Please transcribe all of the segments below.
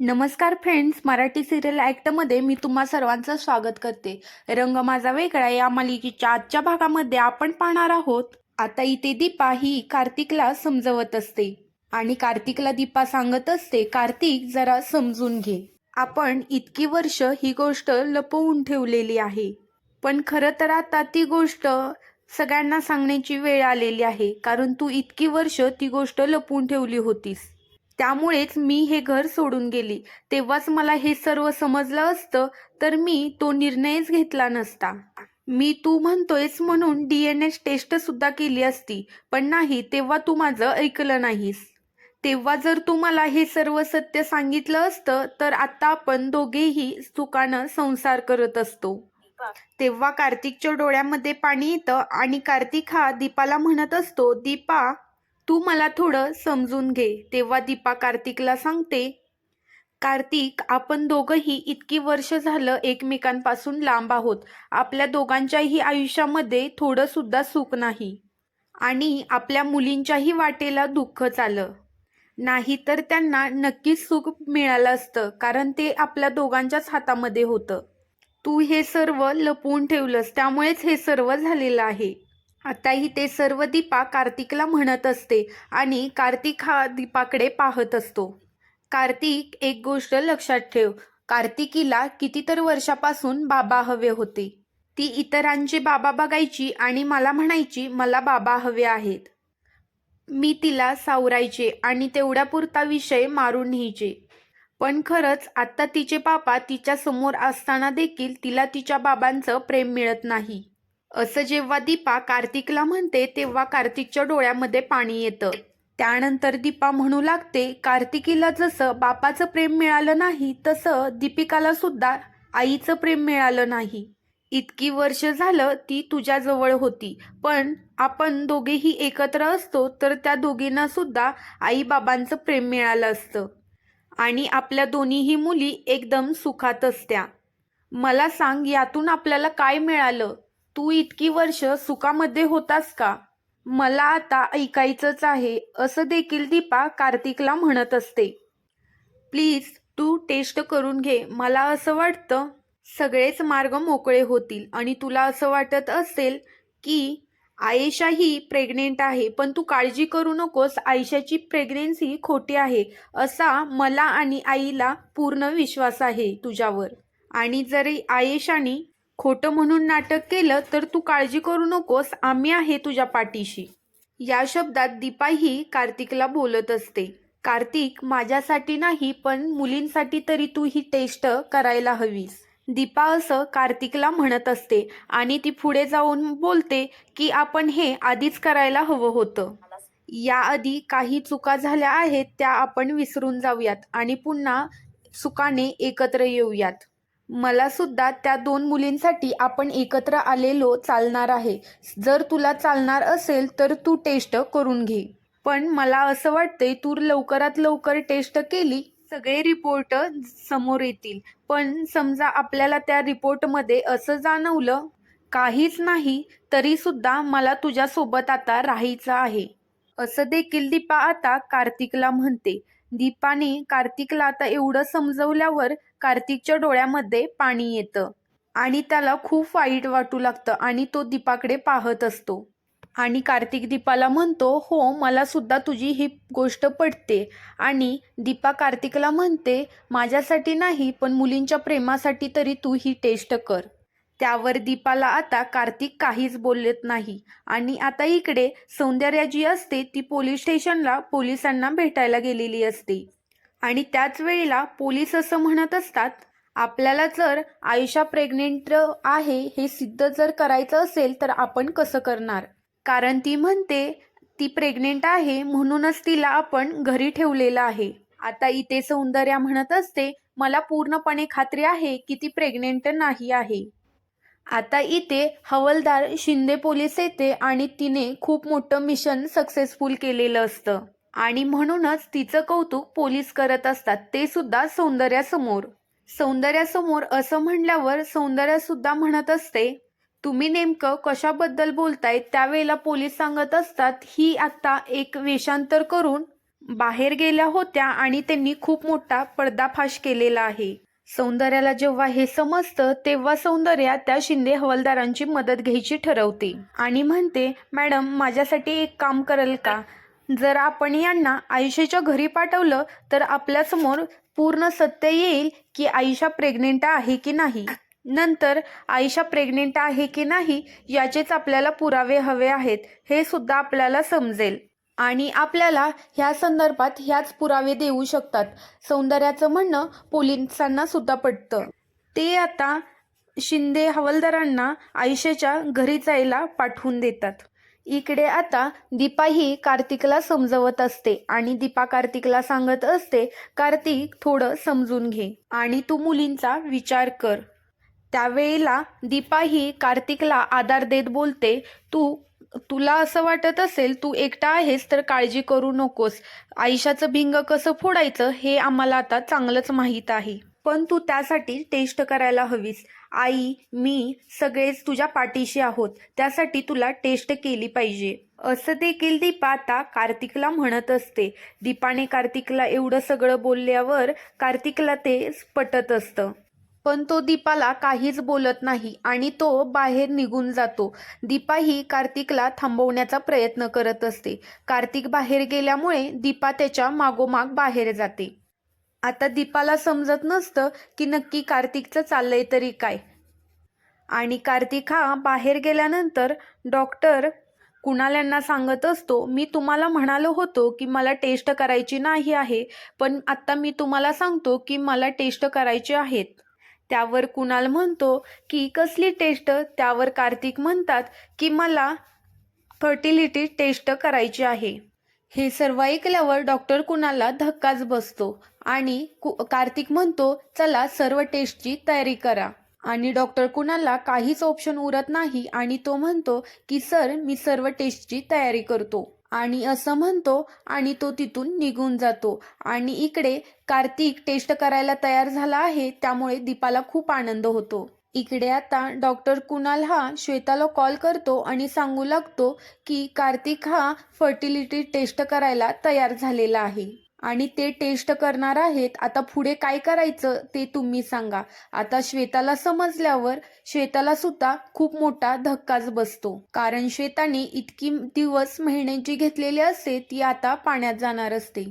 नमस्कार friends Marathi serial ॲक्टमध्ये मी तुम्हा सर्वांचं स्वागत करते. रंग माझा वेगळा या मालिकेच्या आजच्या भागामध्ये आपण पाहणार आहोत. आता इथे दीपा ही कार्तिकला समजवत असते. आणि कार्तिकला दीपा सांगत असते कार्तिक जरा समजून घे. आपण इतकी वर्ष ही गोष्ट लपवून ठेवलेली आहे. पण खरं तर आता ती गोष्ट सगळ्यांना सांगण्याची वेळ आलेली आहे. कारण तू इतकी वर्ष ती गोष्ट लपवून ठेवली होतीस. त्यामुळेच मी हे घर सोडून गेली. तेव्हाच मला हे सर्व समजलं असतं तर मी तो निर्णयच घेतला नसता. मी तू म्हणतोयस म्हणून डी एन एस टेस्ट सुद्धा केली असती पण नाही तेव्हा तू माझं ऐकलं नाहीस. तेव्हा जर तू मला हे सर्व सत्य सांगितलं असतं तर आता आपण दोघेही सुखानं संसार करत असतो. तेव्हा कार्तिकच्या डोळ्यामध्ये पाणी येतं आणि कार्तिक हा दीपाला म्हणत असतो दीपा तू मला थोडं समजून घे तेव्हा दीपा कार्तिकला सांगते कार्तिक आपण दोघंही इतकी वर्ष झालं एकमेकांपासून लांब आहोत. आपल्या दोघांच्याही आयुष्यामध्ये थोडं सुद्धा सुख नाही. आणि आपल्या मुलींच्याही वाटेला दुःख आलं नाही तर त्यांना नक्कीच सुख मिळालं असतं कारण ते आपल्या दोघांच्याच हातामध्ये होतं. तू हे सर्व लपवून ठेवलंस त्यामुळेच हे सर्व झालेलं आहे. आताही ते सर्व दीपा कार्तिकला म्हणत असते आणि कार्तिक हा दीपाकडे पाहत असतो. कार्तिक एक गोष्ट लक्षात ठेव. कार्तिकीला कितीतर वर्षापासून बाबा हवे होते. ती इतरांचे बाबा बघायची आणि मला म्हणायची मला बाबा हवे आहेत. मी तिला सावरायचे आणि तेवढ्यापुरता विषय मारून न्यायचे. पण खरंच आत्ता तिचे पापा तिच्या समोर असताना देखील तिला तिच्या बाबांचं प्रेम मिळत नाही. असं जेव्हा दीपा कार्तिकला म्हणते तेव्हा कार्तिकच्या डोळ्यामध्ये पाणी येतं. त्यानंतर दीपा म्हणू लागते कार्तिकीला जसं बापाचं प्रेम मिळालं नाही तसं दीपिकाला सुद्धा आईचं प्रेम मिळालं नाही. इतकी वर्ष झालं ती तुझ्याजवळ होती. पण आपण दोघेही एकत्र असतो तर त्या दोघींना सुद्धा आई बाबांचं प्रेम मिळालं असतं. आणि आपल्या दोन्हीही मुली एकदम सुखात असत्या. मला सांग यातून आपल्याला काय मिळालं? तू इतकी वर्ष सुखामध्ये होतास का? मला आता ऐकायचंच आहे असं देखील दीपा कार्तिकला म्हणत असते. प्लीज तू टेस्ट करून घे मला असं वाटतं. सगळेच मार्ग मोकळे होतील आणि तुला असं वाटत असेल की आयशा ही प्रेग्नेंट आहे पण तू काळजी करू नकोस आयशाची प्रेग्नेन्सी खोटी आहे असा मला आणि आईला पूर्ण विश्वास आहे तुझ्यावर. आणि जरी आयेशाने खोटं म्हणून नाटक केलं तर तू काळजी करू नकोस आम्ही आहे तुझ्या पाठीशी. या शब्दात दीपाही कार्तिकला बोलत असते. कार्तिक माझ्यासाठी नाही पण मुलींसाठी तरी तू ही टेस्ट करायला हवीस. दीपा असं कार्तिकला म्हणत असते आणि ती पुढे जाऊन बोलते की आपण हे आधीच करायला हवं होतं. याआधी काही चुका झाल्या आहेत त्या आपण विसरून जाऊयात आणि पुन्हा सुखाने एकत्र येऊयात. मला सुद्धा त्या दोन मुलींसाठी आपण एकत्र आलेलो चालणार आहे. जर तुला चालणार असेल तर तू टेस्ट करून घे. पण मला असं वाटतंय तू लवकरात लवकर टेस्ट केली सगळे रिपोर्ट समोर येतील. पण समजा आपल्याला त्या रिपोर्टमध्ये असं जाणवलं काहीच नाही तरी सुद्धा मला तुझ्यासोबत आता राहायचं आहे. असं देखील दीपा आता कार्तिकला म्हणते. दीपाने कार्तिकला आता एवढं समजवल्यावर कार्तिकच्या डोळ्यामध्ये पाणी येतं आणि त्याला खूप वाईट वाटू लागतं आणि तो दीपाकडे पाहत असतो. आणि कार्तिक दीपाला म्हणतो हो मला सुद्धा तुझी ही गोष्ट पटते. आणि दीपा कार्तिकला म्हणते माझ्यासाठी नाही पण मुलींच्या प्रेमासाठी तरी तू ही टेस्ट कर. त्यावर दीपाला आता कार्तिक काहीच बोलत नाही. आणि आता इकडे सौंदर्या जी असते ती पोलीस स्टेशनला पोलिसांना भेटायला गेलेली असते. आणि त्याच वेळेला पोलीस असं म्हणत असतात आपल्याला जर आयुषा प्रेग्नेंट आहे हे सिद्ध जर करायचं असेल तर आपण कसं करणार? कारण ती म्हणते ती प्रेग्नेंट आहे म्हणूनच तिला आपण घरी ठेवलेलं आहे. आता इथे सौंदर्या म्हणत असते मला पूर्णपणे खात्री आहे की ती प्रेग्नेंट नाही आहे. आता इथे हवलदार शिंदे पोलीस येते आणि तिने खूप मोठं मिशन सक्सेसफुल केलेलं असतं. आणि म्हणूनच तिचं कौतुक पोलीस करत असतात. ते सुद्धा सौंदर्यासमोर. सौंदर्यासमोर असं म्हणल्यावर सौंदर्या सुद्धा म्हणत असते तुम्ही नेमकं कशाबद्दल बोलताय? त्यावेळेला पोलीस सांगत असतात ही आता एक वेषांतर करून बाहेर गेल्या होत्या आणि त्यांनी खूप मोठा पर्दाफाश केलेला आहे. सौंदर्याला जेव्हा हे समजतं तेव्हा सौंदर्या त्या शिंदे हवालदारांची मदत घ्यायची ठरवते आणि म्हणते मॅडम माझ्यासाठी एक काम करेल का? जर आपण यांना आयुष्याच्या घरी पाठवलं तर आपल्यासमोर पूर्ण सत्य येईल की आयुष्या प्रेग्नेंट आहे की नाही. नंतर आयशा प्रेग्नेंट आहे की नाही याचेच आपल्याला पुरावे हवे आहेत हे सुद्धा आपल्याला समजेल. आणि आपल्याला ह्या संदर्भात ह्याच पुरावे देऊ शकतात. सौंदर्याचं म्हणणं पोलिसांना सुद्धा पटतं. ते आता शिंदे हवालदारांना आयुष्याच्या घरी जायला पाठवून देतात. इकडे आता दीपा ही कार्तिकला समजवत असते आणि दीपा कार्तिकला सांगत असते कार्तिक थोडं समजून घे आणि तू मुलींचा विचार कर. त्यावेळेला दीपा ही कार्तिकला आधार देत बोलते तू तुला असं वाटत असेल तू एकटा आहेस तर काळजी करू नकोस. आयुष्याचं भिंग कसं फोडायचं हे आम्हाला आता चांगलंच माहीत आहे. पण तू त्यासाठी टेस्ट करायला हवीस. आई मी सगळेच तुझ्या पाठीशी आहोत. त्यासाठी तुला टेस्ट केली पाहिजे. असं देखील दीपा आता कार्तिकला म्हणत असते. दीपाने कार्तिकला एवढं सगळं बोलल्यावर कार्तिकला ते पटत असतं. पण तो दीपाला काहीच बोलत नाही आणि तो बाहेर निघून जातो. दीपा ही कार्तिकला थांबवण्याचा प्रयत्न करत असते. कार्तिक बाहेर गेल्यामुळे दीपा त्याच्या मागोमाग बाहेर जाते. आता दीपाला समजत नसतं की नक्की कार्तिकचं चाललंय तरी काय. आणि कार्तिक हा बाहेर गेल्यानंतर डॉक्टर कुणाल यांना सांगत असतो मी तुम्हाला म्हणालो होतो की मला टेस्ट करायची नाही आहे पण आत्ता मी तुम्हाला सांगतो की मला टेस्ट करायची आहेत. त्यावर कुणाल म्हणतो की कसली टेस्ट? त्यावर कार्तिक म्हणतात की मला फर्टिलिटी टेस्ट करायची आहे. हे सर्व ऐकल्यावर डॉक्टर कुणाला धक्काच बसतो. आणि कु कार्तिक म्हणतो चला सर्व टेस्टची तयारी करा. आणि डॉक्टर कुणाला काहीच ऑप्शन उरत नाही आणि तो म्हणतो की सर मी सर्व टेस्टची तयारी करतो. आणि असं म्हणतो आणि तो तिथून निघून जातो. आणि इकडे कार्तिक टेस्ट करायला तयार झाला आहे त्यामुळे दीपाला खूप आनंद होतो. इकडे आता डॉक्टर कुणाल हा श्वेताला कॉल करतो आणि सांगू लागतो की कार्तिक हा फर्टिलिटी टेस्ट करायला तयार झालेला आहे. आणि ते टेस्ट करणार आहेत. आता पुढे काय करायचं ते तुम्ही सांगा. आता श्वेताला समजल्यावर श्वेताला सुद्धा खूप मोठा धक्काच बसतो. कारण श्वेताने इतकी दिवस महिन्यांची घेतलेली असते ती आता पाण्यात जाणार असते.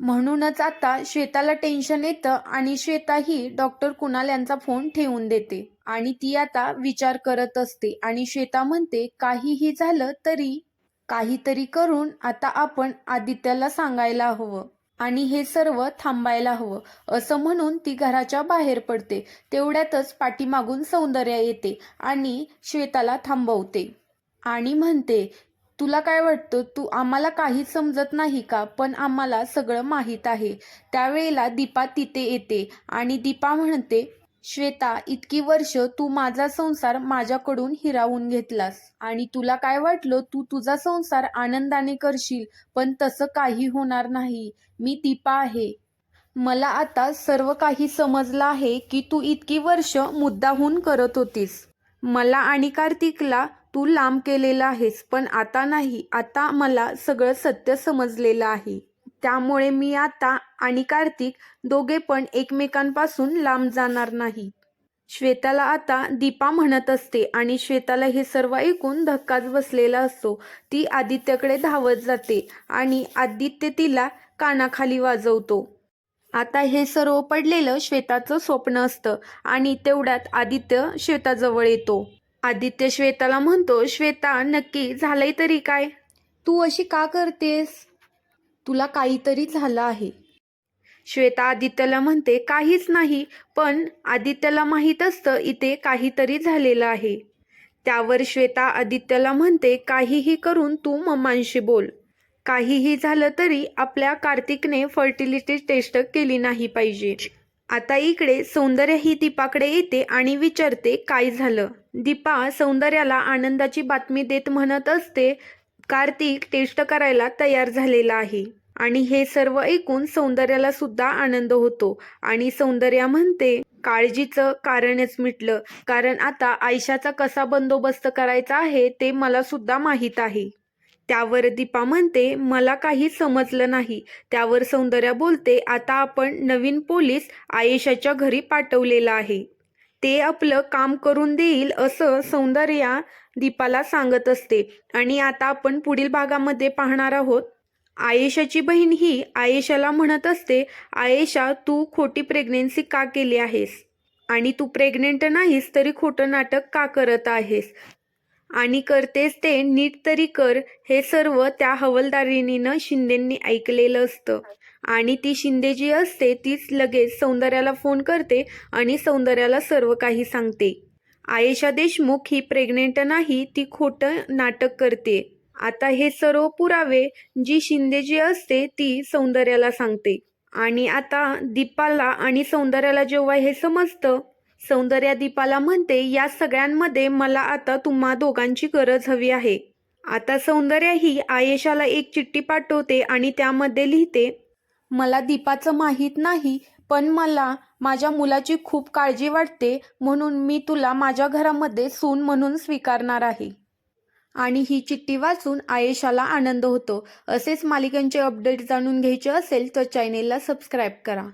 म्हणूनच आता श्वेताला टेन्शन येतं आणि श्वेता ही डॉक्टर कुणाल यांचा फोन ठेवून देते. आणि ती आता विचार करत असते. आणि श्वेता म्हणते काहीही झालं तरी काहीतरी करून आता आपण आदित्याला सांगायला हवं. आणि हे सर्व थांबायला हवं. असं म्हणून ती घराच्या बाहेर पडते. तेवढ्यातच पाठीमागून सौंदर्य येते आणि श्वेताला थांबवते. आणि म्हणते तुला काय वाटतं? तू आम्हाला काहीच समजत नाही का? पण आम्हाला सगळं माहीत आहे. त्यावेळेला दीपा तिथे येते आणि दीपा म्हणते श्वेता इतकी वर्ष तू माझा संसार माझ्याकडून हिरावून घेतलास. आणि तुला काय वाटलं? तू तुझा संसार आनंदाने करशील पण तसं काही होणार नाही. मी दीपा आहे. मला आता सर्व काही समजलं आहे की तू इतकी वर्ष मुद्दाहून करत होतीस. मला आणि कार्तिकला तू लांब केलेला आहेस पण आता नाही. आता मला सगळं सत्य समजलेलं आहे. त्यामुळे मी आता आणि कार्तिक दोघे पण एकमेकांपासून लांब जाणार नाही. श्वेताला आता दीपा म्हणत असते आणि श्वेताला हे सर्व ऐकून धक्काच बसलेला असतो. ती आदित्यकडे धावत जाते आणि आदित्य तिला कानाखाली वाजवतो. आता हे सर्व पडलेलं श्वेताचं स्वप्न असतं आणि तेवढ्यात आदित्य श्वेताजवळ येतो. आदित्य श्वेताला म्हणतो श्वेता नक्की झालंय तरी काय? तू अशी का करतेस? तुला काहीतरी झालं आहे. श्वेता आदित्यला म्हणते काहीच नाही पण आदित्यला माहीत असतं इथे काहीतरी झालेलं आहे. त्यावर श्वेता आदित्यला म्हणते काहीही करून तू मम्मांशी बोल. काहीही झालं तरी आपल्या कार्तिकने फर्टिलिटी टेस्ट केली नाही पाहिजे. आता इकडे सौंदर्य ही दीपाकडे येते आणि विचारते काय झालं? दीपा सौंदर्याला आनंदाची बातमी देत म्हणत असते कार्तिक टेस्ट करायला तयार झालेला आहे. आणि हे सर्व ऐकून सौंदर्याला सुद्धा आनंद होतो. आणि सौंदर्या म्हणते काळजीचं कारणच मिटलं. कारण आता आयशाचा कसा बंदोबस्त करायचा आहे ते मला सुद्धा माहीत आहे. त्यावर दीपा म्हणते मला काही समजलं नाही. त्यावर सौंदर्या बोलते आता आपण नवीन पोलीस आयेशाच्या घरी पाठवलेलं आहे. ते आपलं काम करून देईल असं सौंदर्या दीपाला सांगत असते. आणि आता आपण पुढील भागामध्ये पाहणार आहोत. आयेशाची बहीण ही आयेशाला म्हणत असते आयेशा तू खोटी प्रेग्नेन्सी का केली आहेस? आणि तू प्रेग्नेंट नाहीस तरी खोटं नाटक का करत आहेस? आणि करतेस ते नीट तरी कर हे सर्व त्या हवलदारिणीनं शिंदेंनी ऐकलेलं असतं. आणि ती शिंदे जी असते तीच लगेच सौंदर्याला फोन करते आणि सौंदर्याला सर्व काही सांगते. आयेशा देशमुख ही प्रेग्नेंट नाही ती खोटं नाटक करते. आता हे सर्व पुरावे जी शिंदे जी असते ती सौंदर्याला सांगते. आणि आता दीपाला आणि सौंदर्याला जेव्हा हे समजतं सौंदर्या दीपाला म्हणते या सगळ्यांमध्ये मला आता तुम्हा दोघांची गरज हवी आहे. आता सौंदर्या ही आयेशाला एक चिठ्ठी पाठवते आणि त्यामध्ये लिहिते मला दीपाचं माहीत नाही पण मला माझ्या मुलाची खूप काळजी वाटते म्हणून मी तुला माझ्या घरामध्ये सून म्हणून स्वीकारणार आहे. आणि ही चिठ्ठी वाचून आयेशाला आनंद होतो. असेच मालिकांचे अपडेट जाणून घ्यायचे असेल तर चॅनेलला सबस्क्राईब करा.